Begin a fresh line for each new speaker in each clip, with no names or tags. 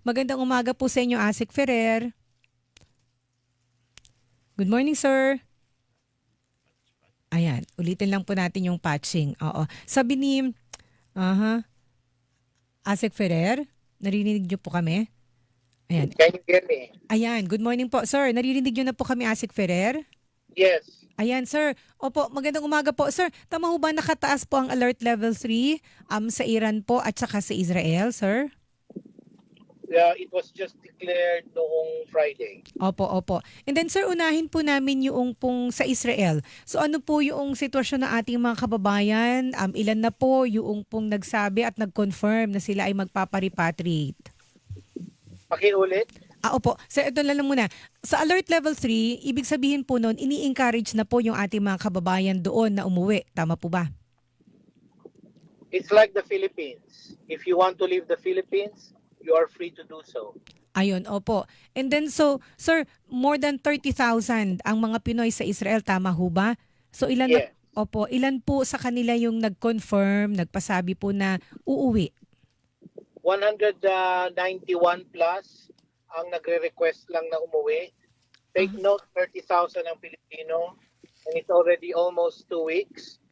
Magandang umaga po sa inyo, Asik Ferrer. Good morning, sir. Ayan, ulitin lang po natin yung patching. Oo. Sabi ni, aha, Asik Ferrer, narinig niyo po kami? Ayan.
Can you hear me?
Ayan, good morning po, sir. Naririnig niyo na po kami, Asik Ferrer?
Yes.
Ayan, sir. Opo, magandang umaga po. Sir, tama ho ba nakataas po ang alert level 3 um, sa Iran po at saka sa Israel, sir?
Uh, it was just declared noong Friday.
Opo, opo. And then sir, unahin po namin yung pong sa Israel. So ano po yung sitwasyon ng ating mga kababayan? Um, ilan na po yung pong nagsabi at nag-confirm na sila ay magpaparepatriate?
Pakiulit?
Ah, opo. Sir, ito lang muna. Sa alert level 3, ibig sabihin po noon, ini-encourage na po yung ating mga kababayan doon na umuwi. Tama po ba?
It's like the Philippines. If you want to leave the Philippines, you are free to do so.
Ayun, opo. And then so, sir, more than 30,000 ang mga Pinoy sa Israel, tama ho ba? So ilan na,
Yes.
opo, ilan po sa kanila yung nag-confirm, nagpasabi po na uuwi?
191 plus ang nagre-request lang na umuwi. Take note, 30,000 ang Pilipino and it's already almost two weeks.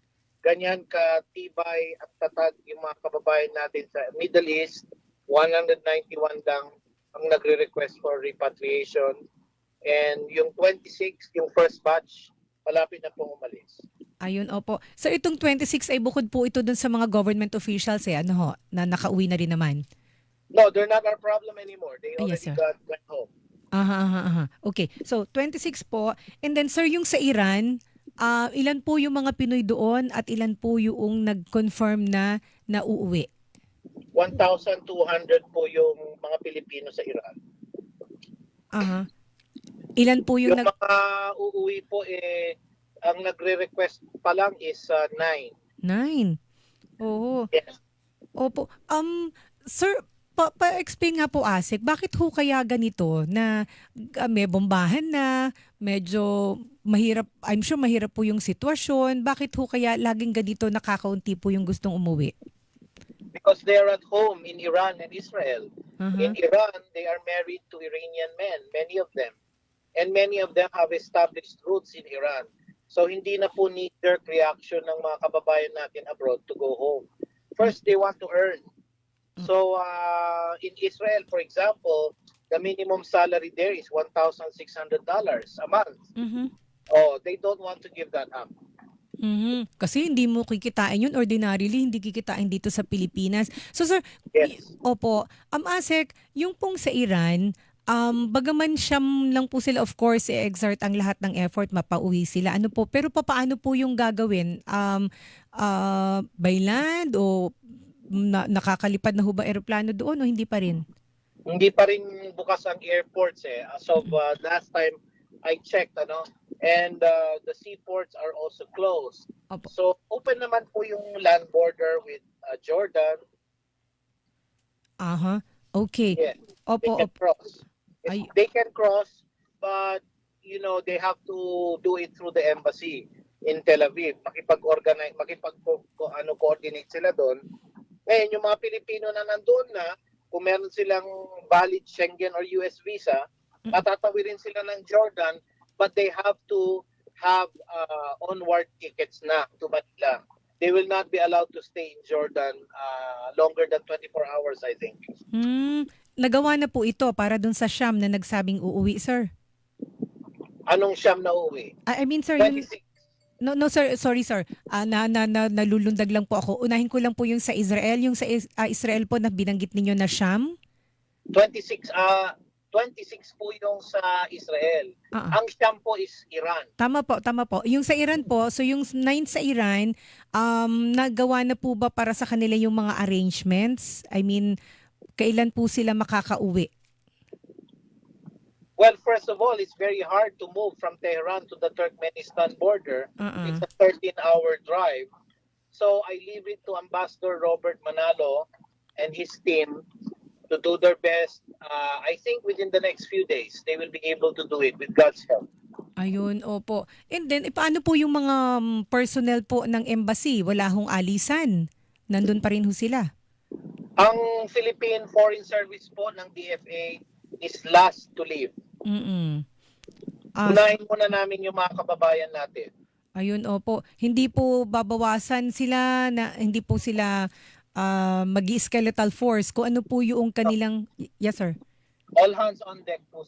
Ganyan ka-tibay at tatag yung mga kababayan natin sa Middle East. 191 lang ang nagre-request for repatriation. And yung 26, yung first batch, malapit na pong umalis.
Ayun, opo. Sir, itong 26 ay bukod po ito dun sa mga government officials eh, ano ho, na nakauwi na rin naman.
No, they're not our problem anymore. They
Ah, yes,
already
sir.
got went home.
Aha, aha, aha. Okay. So, 26 po. And then, sir, yung sa Iran, ah, ilan po yung mga Pinoy doon at ilan po yung nag-confirm na na uuwi?
1,200 po yung mga Pilipino sa Iran.
Aha. Ilan po yung
Yung
nag...
mga uuwi po, eh, ang nagre-request pa lang is uh, nine.
Nine. Oo.
Yes.
Opo. Um, sir, pa- pa-explain nga po, Asik, bakit ho kaya ganito na uh, may bombahan na, medyo mahirap, I'm sure mahirap po yung sitwasyon, bakit ho kaya laging ganito nakakaunti po yung gustong umuwi?
Because they are at home in Iran and Israel.
Aha.
In Iran, they are married to Iranian men, many of them. And many of them have established roots in Iran. So hindi na po knee-jerk reaction ng mga kababayan natin abroad to go home. First, they want to earn. So uh, in Israel, for example, the minimum salary there is $1,600 a month.
Mhm.
Oh, they don't want to give that up.
Mhm. Kasi hindi mo kikitain yun ordinarily, hindi kikitain dito sa Pilipinas. So sir,
Yes.
Opo. Um, Asek, yung pong sa Iran, um, bagaman siyam lang po sila, of course, i-exert ang lahat ng effort, mapauwi sila. Ano po, pero papaano po yung gagawin? Um, uh, by land o na, nakakalipad na ho ba eroplano doon o hindi pa rin?
Hindi pa rin bukas ang airports eh. As of uh, last time I checked, ano, and uh, the seaports are also closed.
Opo.
So open naman po yung land border with uh, Jordan.
Aha. Okay.
Yeah, they
Opo,
can
opo.
cross.
Ay-
They can cross, but you know they have to do it through the embassy in Tel Aviv. Makipag-organize, makipag ano coordinate sila doon. Ngayon yung mga Pilipino na nandoon na, kung meron silang valid Schengen or US visa,
Mm.
patatawirin sila ng Jordan, but they have to have uh, onward tickets na to Manila. They will not be allowed to stay in Jordan uh, longer than 24 hours, I think.
Hmm, nagawa na po ito para dun sa Sham na nagsabing uuwi, sir.
Anong siyam na uwi?
I, I mean, sir, yung...
26
No, no sir, sorry sir. Ah, na, na, na, nalulundag lang po ako. Unahin ko lang po yung sa Israel. Yung sa Is- ah, Israel po na binanggit ninyo na Sham.
26 ah 26 po yung sa Israel.
Ah.
Ang siyam po is Iran.
Tama po, tama po. Yung sa Iran po, so yung 9 sa Iran, um, nagawa na po ba para sa kanila yung mga arrangements? I mean, kailan po sila makakauwi?
Well, first of all, it's very hard to move from Tehran to the Turkmenistan border.
Uh-uh.
It's a 13-hour drive. So I leave it to Ambassador Robert Manalo and his team to do their best. Uh, I think within the next few days, they will be able to do it with God's help.
Ayun, opo. And then, eh, paano po yung mga um, personnel po ng embassy? Wala hong alisan. Nandun pa rin ho sila.
Ang Philippine Foreign Service po ng DFA is last to leave.
Mm-mm. Ah,
Unahin muna namin yung mga kababayan natin.
ayun, opo. Hindi po babawasan sila na hindi po sila ah, mag-skeletal force. Kung ano po yung kanilang... Yes, sir.
All hands on deck po.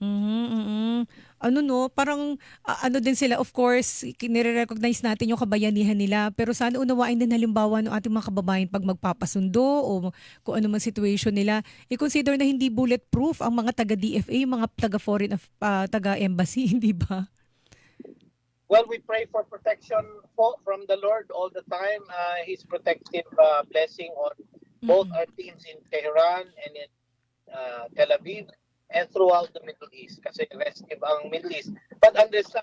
Mhm, mhm. Ano no, parang ah, ano din sila of course, nire-recognize natin yung kabayanihan nila, pero sana unawain din halimbawa ng ating mga kababayan pag magpapasundo o kung ano man situation nila. I-consider na hindi bulletproof ang mga taga DFA, yung mga taga foreign of ah, taga embassy, hindi ba?
Well, we pray for protection from the Lord all the time. Uh, his protective uh, blessing on both
Mm.
our teams in Tehran and in uh, Tel Aviv and throughout the Middle East. Kasi restive ang Middle East. But understand,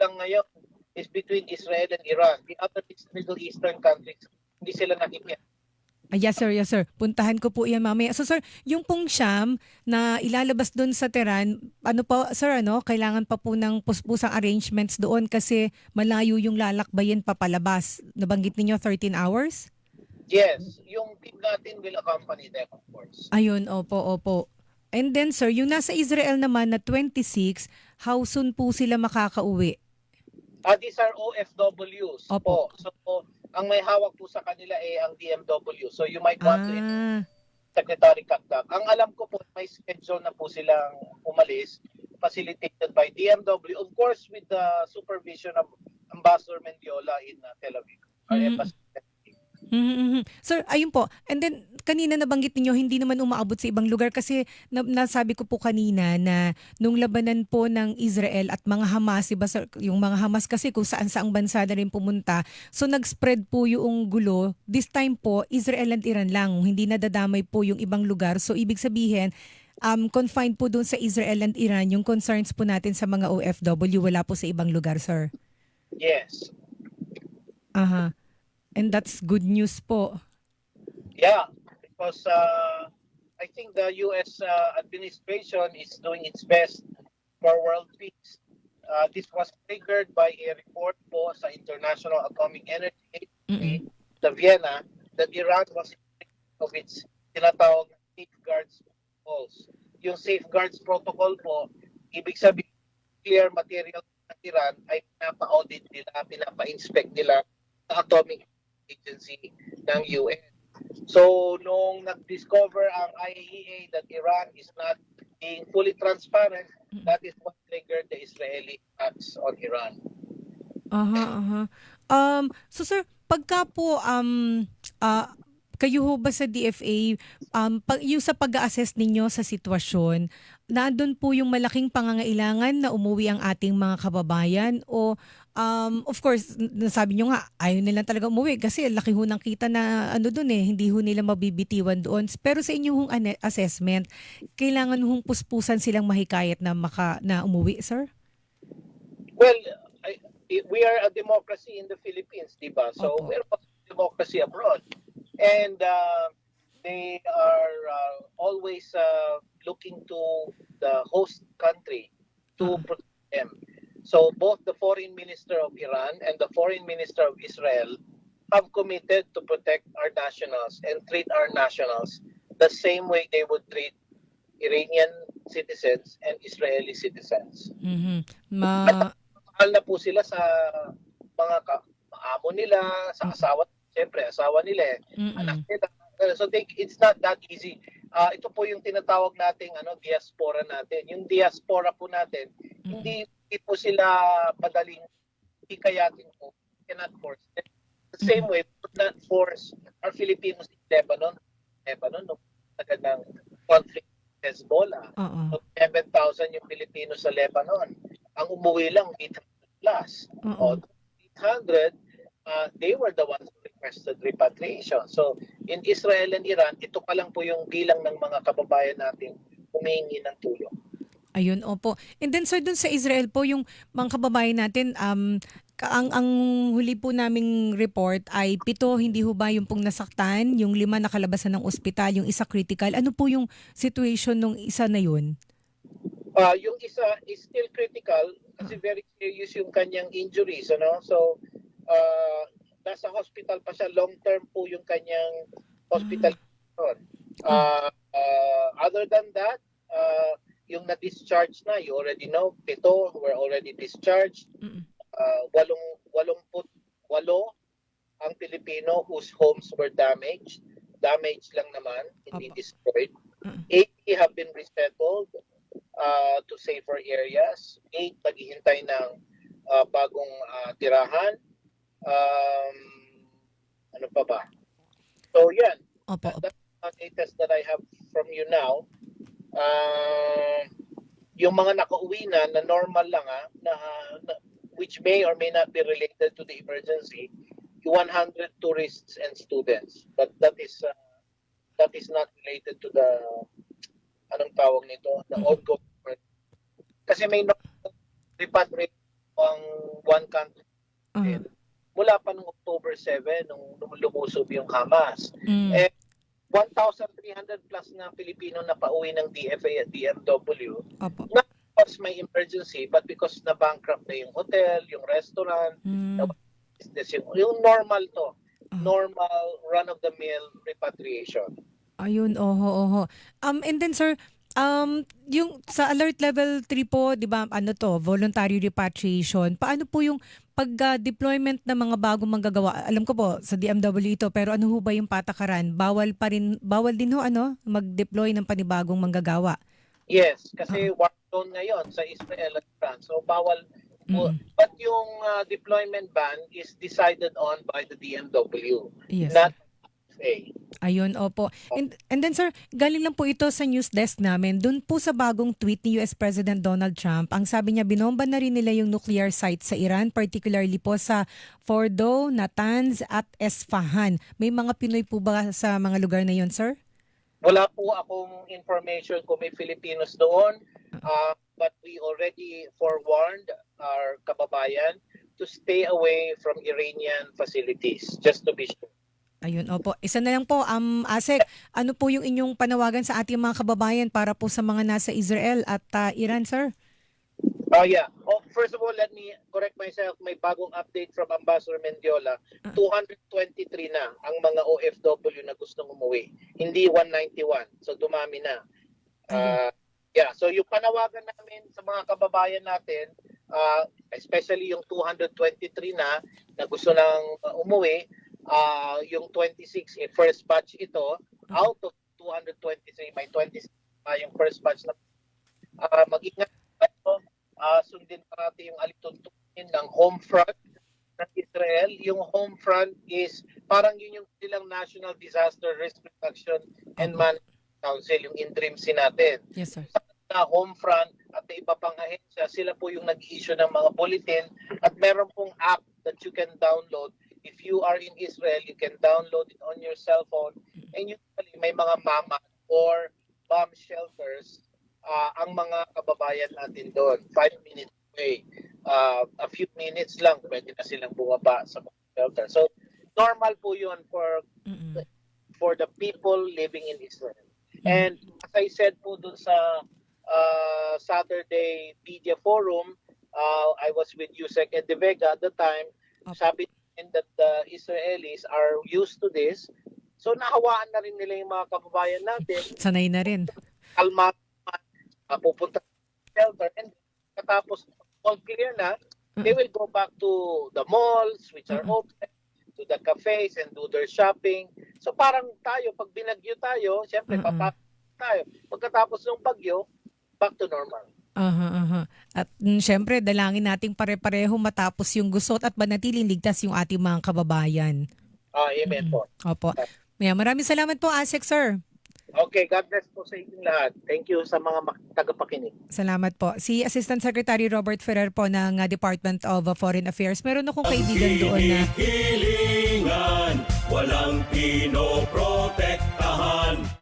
lang ngayon is between Israel and Iran. The other Middle Eastern countries, hindi sila nakikinig.
Ah, yes sir, yes sir. Puntahan ko po yan mamaya. So sir, yung pong Sham na ilalabas doon sa Tehran, ano pa sir ano, kailangan pa po ng puspusang arrangements doon kasi malayo yung lalakbayin papalabas. Nabanggit ninyo 13 hours?
Yes, yung team natin will accompany them, of course.
Ayun, opo, opo. And then sir, yung nasa Israel naman na 26, how soon po sila makakauwi?
Ah, these are OFWs
Opo.
po. So, ang may hawak po sa kanila ay ang DMW. So, you might want to
Ah,
Secretary Kakdak. Ang alam ko po, may schedule na po silang umalis, facilitated by DMW, of course with the supervision of Ambassador Mendiola in uh, Tel Aviv. Our
Mhm. Mhm, mhm. Sir, ayun po. And then, kanina nabanggit ninyo, hindi naman umaabot sa ibang lugar kasi na, nasabi ko po kanina na nung labanan po ng Israel at mga Hamas, iba sir, yung mga Hamas kasi kung saan saang bansa na rin pumunta, so nag-spread po yung gulo. This time po, Israel and Iran lang, hindi nadadamay po yung ibang lugar. So ibig sabihin, um, confined po doon sa Israel and Iran yung concerns po natin sa mga OFW, wala po sa ibang lugar, sir.
Yes.
Aha. And that's good news po.
Yeah, because uh, I think the U.S. Uh, administration is doing its best for world peace. Uh, this was triggered by a report po sa International Atomic Energy Agency,
Mm-mm.
the Vienna, that Iran was in of its tinatawag na safeguards protocols. Yung safeguards protocol po, ibig sabihin, clear material ng Iran ay pinapa-audit nila, pinapa-inspect nila sa Atomic Agency ng UN. So, nung nag-discover ang IAEA that Iran is not being fully transparent, that is what triggered the Israeli attacks on Iran.
Aha, aha. Um, so sir, pagka po um ah, kayo ho ba sa DFA um pag yung sa pag-assess ninyo sa sitwasyon, nandun po yung malaking pangangailangan na umuwi ang ating mga kababayan o um of course nasabi nyo nga ayaw nila talaga umuwi kasi laki ho ng kita na ano doon eh hindi ho nila mabibitiwan doon pero sa inyong assessment kailangan hong puspusan silang mahikayat na maka na umuwi sir
Well, I, we are a democracy in the Philippines, di ba? So,
Opo.
we're a democracy abroad. And uh, they are uh, always uh, looking to the host country to
Ah.
protect them. So, both the foreign minister of Iran and the foreign minister of Israel have committed to protect our nationals and treat our nationals the same way they would treat Iranian citizens and Israeli citizens
Mhm. Ma
mahal na po sila sa mga ka- amo nila, sa asawa, siyempre asawa nila, eh,
Mm-mm.
anak nila. Uh, So they, it's not that easy. Ah, ito po yung tinatawag nating ano diaspora natin. Yung diaspora po natin,
Mm-mm.
hindi, hindi po sila madaling hikayatin po. Cannot force them. The same way, we could not force our Filipinos in Lebanon. Lebanon, no? Tagal ng conflict with Hezbollah. So, 7,000 yung Pilipino sa Lebanon. Ang umuwi lang 800 plus.
Oo.
O 800, uh, they were the ones who requested repatriation. So in Israel and Iran, ito pa lang po yung bilang ng mga kababayan natin humingi ng tulong.
Ayun, opo. And then sir, dun sa Israel po, yung mga kababayan natin, um, ang, ang huli po naming report ay pito, hindi ho ba yung pong nasaktan, yung lima nakalabasan ng ospital, yung isa critical. Ano po yung situation nung isa na yun?
Uh, yung isa is still critical kasi very serious yung kanyang injuries. Ano? So, uh, nasa hospital pa siya. Long term po yung kanyang hospital Uh, uh, other than that, uh, yung na-discharge na, you already know, pito were already discharged.
Mm-mm.
Uh, walong, walong put, walo ang Pilipino whose homes were damaged. Damaged lang naman, hindi
Opo.
destroyed.
Mm.
80 have been resettled uh, to safer areas. 8 naghihintay ng uh, bagong uh, tirahan. Um, ano pa ba? So yan,
Opo, opo.
that's the latest that I have from you now. Uh, yung mga nakauwi na, na normal lang ah, na, na, which may or may not be related to the emergency, yung 100 tourists and students. But that is uh, that is not related to the anong tawag nito, the
Mhm.
ongoing kasi may repatriate ang one country
Uh-huh.
mula pa noong October 7 nung nung lumusob yung Hamas.
Mm.
Eh, 1,300 plus na Pilipino na pauwi ng DFA at DMW
Opo.
because may emergency but because na bankrupt na yung hotel, yung restaurant,
Mm.
business, yung, yung normal to.
Ah.
Normal run-of-the-mill repatriation.
Ayun, oho, oho. Um, and then sir, um, yung sa alert level 3 po, di ba, ano to, voluntary repatriation, paano po yung pag-deployment ng mga bagong manggagawa? Alam ko po, sa DMW ito, pero ano ho ba yung patakaran? Bawal pa rin, bawal din ho, ano, mag-deploy ng panibagong manggagawa?
Yes, kasi war zone ngayon sa Israel at France. So bawal.
Mm.
But yung uh, deployment ban is decided on by the DMW,
Yes.
not FA.
Ayun, opo. And, and then sir, galing lang po ito sa news desk namin. Doon po sa bagong tweet ni US President Donald Trump, ang sabi niya, binomba na rin nila yung nuclear sites sa Iran, particularly po sa Fordo, Natanz at Esfahan. May mga Pinoy po ba sa mga lugar na yon, sir?
Wala po akong information kung may Filipinos doon, uh, but we already forewarned our kababayan to stay away from Iranian facilities, just to be sure.
Ayun, opo. Isa na lang po, um, Asek, ano po yung inyong panawagan sa ating mga kababayan para po sa mga nasa Israel at uh, Iran, sir?
Oh yeah. Oh, first of all, let me correct myself. May bagong update from Ambassador Mendiola.
Ah.
223 na ang mga OFW na gustong umuwi. Hindi 191. So dumami na. Ah, yeah, so yung panawagan namin sa mga kababayan natin, ah, especially yung 223 na na gusto nang uh, umuwi, ah, yung 26 eh, first batch ito, out of 223, may 26 pa yung first batch na ah, mag-ingat tayo, ah, sundin pa natin yung alituntunin ng home front ng Israel. Yung home front is parang yun yung silang National Disaster Risk Reduction and. Management Council, yung INDRIMC natin.
Yes, sir.
Na home front at iba pang ahensya, sila po yung nag-issue ng mga bulletin at meron pong app that you can download. If you are in Israel, you can download it on your cell phone and usually may mga mama or bomb shelters ah, ang mga kababayan natin doon. Five minutes away. Ah, a few minutes lang, pwede na silang bumaba sa bomb shelter. So, normal po yun for for the people living in Israel. And as I said po dun sa uh, Saturday Media Forum, uh, I was with Yusek and De Vega at the time, sabi that the Israelis are used to this. So nahawaan na rin nila yung mga kababayan natin,
Sanay na rin.
kalma, uh, pupunta sa shelter, and katapos all clear na, they will go back to the malls, which are open, to the cafes and do their shopping. So parang tayo, pag binagyo tayo, syempre papasok tayo. Pagkatapos ng bagyo, back to normal.
Aha, aha. At mm, syempre, dalangin nating pare-pareho matapos yung gusot at manatiling ligtas yung ating mga kababayan.
Ah, amen po.
Opo. Maya, maraming salamat po, Asek, sir.
Okay, God bless po sa inyong lahat. Thank you sa mga mak- tagapakinig.
Salamat po. Si Assistant Secretary Robert Ferrer po ng uh, Department of uh, Foreign Affairs. Meron akong kaibigan doon na
Hilingan, walang pinoprotektahan.